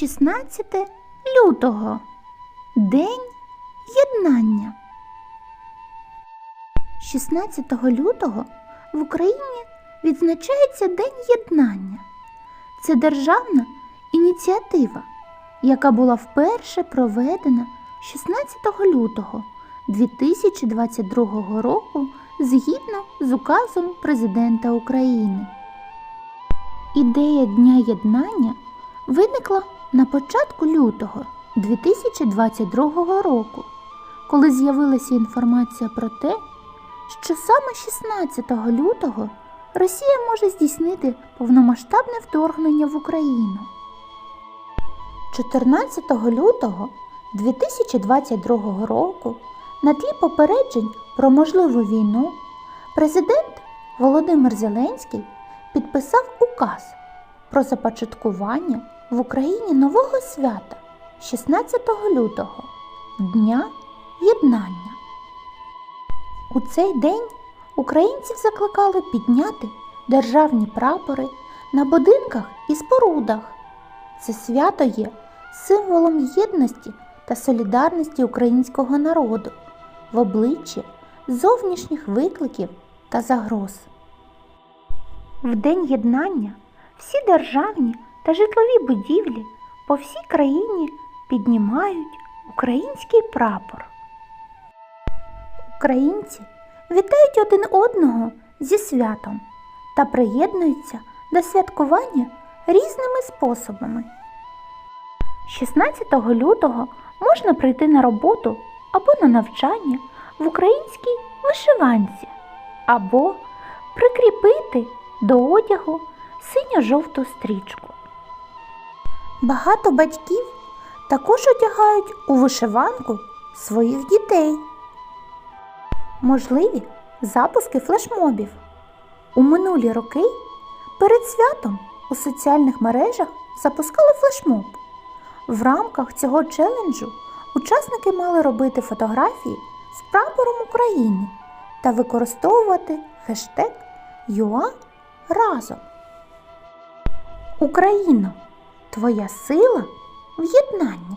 16 лютого День єднання. 16 лютого в Україні відзначається День єднання. Це державна ініціатива, яка була вперше проведена 16 лютого 2022 року згідно з указом Президента України. Ідея Дня єднання виникла на початку лютого 2022 року, коли з'явилася інформація про те, що саме 16 лютого Росія може здійснити повномасштабне вторгнення в Україну. 14 лютого 2022 року на тлі попереджень про можливу війну президент Володимир Зеленський підписав указ про започаткування в Україні нового свята 16 лютого Дня Єднання. У цей день українців закликали підняти державні прапори на будинках і спорудах. Це свято є символом єдності та солідарності українського народу в обличчі зовнішніх викликів та загроз. В День єднання всі державні та житлові будівлі по всій країні піднімають український прапор. Українці вітають один одного зі святом та приєднуються до святкування різними способами. 16 лютого можна прийти на роботу або на навчання в українській вишиванці, або прикріпити до одягу синьо-жовту стрічку. Багато батьків також одягають у вишиванку своїх дітей. Можливі запуски флешмобів. У минулі роки перед святом у соціальних мережах запускали флешмоб. В рамках цього челенджу учасники мали робити фотографії з прапором України та використовувати хештег ЮА разом. Україно, твоя сила в єднанні.